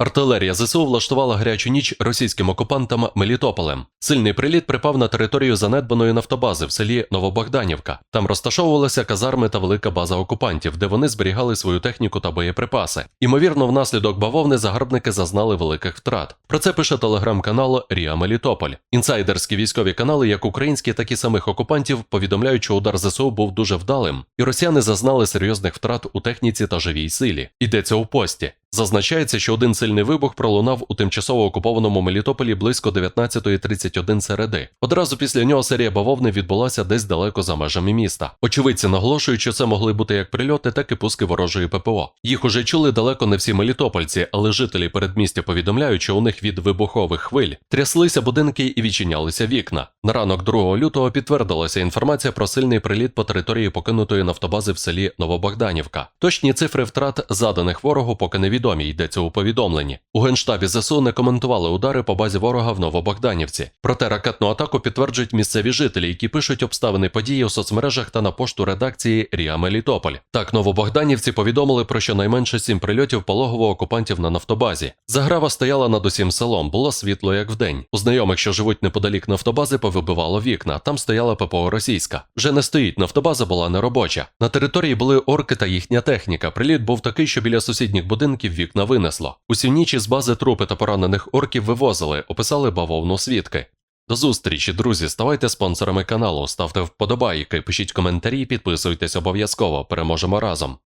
Артилерія ЗСУ влаштувала гарячу ніч російським окупантам Мелітополем. Сильний приліт припав на територію занедбаної нафтобази в селі Новобогданівка. Там розташовувалися казарми та велика база окупантів, де вони зберігали свою техніку та боєприпаси. Імовірно, внаслідок бавовни загарбники зазнали великих втрат. Про це пише телеграм-канал Ріа Мелітополь. Інсайдерські військові канали, як українські, так і самих окупантів, повідомляють, що удар ЗСУ був дуже вдалим, і росіяни зазнали серйозних втрат у техніці та живій силі. Йдеться у пості. Зазначається, що один сильний вибух пролунав у тимчасово окупованому Мелітополі близько 19.31 середи. Одразу після нього серія бавовни відбулася десь далеко за межами міста. Очевидці наголошують, що це могли бути як прильоти, так і пуски ворожої ППО. Їх уже чули далеко не всі мелітопольці, але жителі передмістя повідомляють, що у них від вибухових хвиль тряслися будинки і відчинялися вікна. На ранок 2 лютого підтвердилася інформація про сильний приліт по території покинутої нафтобази в селі Новобогданівка. Точні цифри втрат заданих ворогу поки невідомі, йдеться у повідомленні. У генштабі ЗСУ не коментували удари по базі ворога в Новобогданівці. Проте ракетну атаку підтверджують місцеві жителі, які пишуть обставини події у соцмережах та на пошту редакції Ріа Мелітополь. Так, новобогданівці повідомили про щонайменше сім прильотів пологово окупантів на нафтобазі. Заграва стояла над усім селом, було світло як вдень. У знайомих, що живуть неподалік нафтобази, повибивало вікна. Там стояла ППО російська. Вже не стоїть, нафтобаза була неробоча. На території були орки та їхня техніка. Приліт був такий, що біля сусідніх будинків вікна винесло. Усі нічі з бази трупи та поранених орків вивозили, описали бавовну свідки. До зустрічі, друзі. Ставайте спонсорами каналу, ставте вподобайки, пишіть коментарі, підписуйтесь обов'язково. Переможемо разом.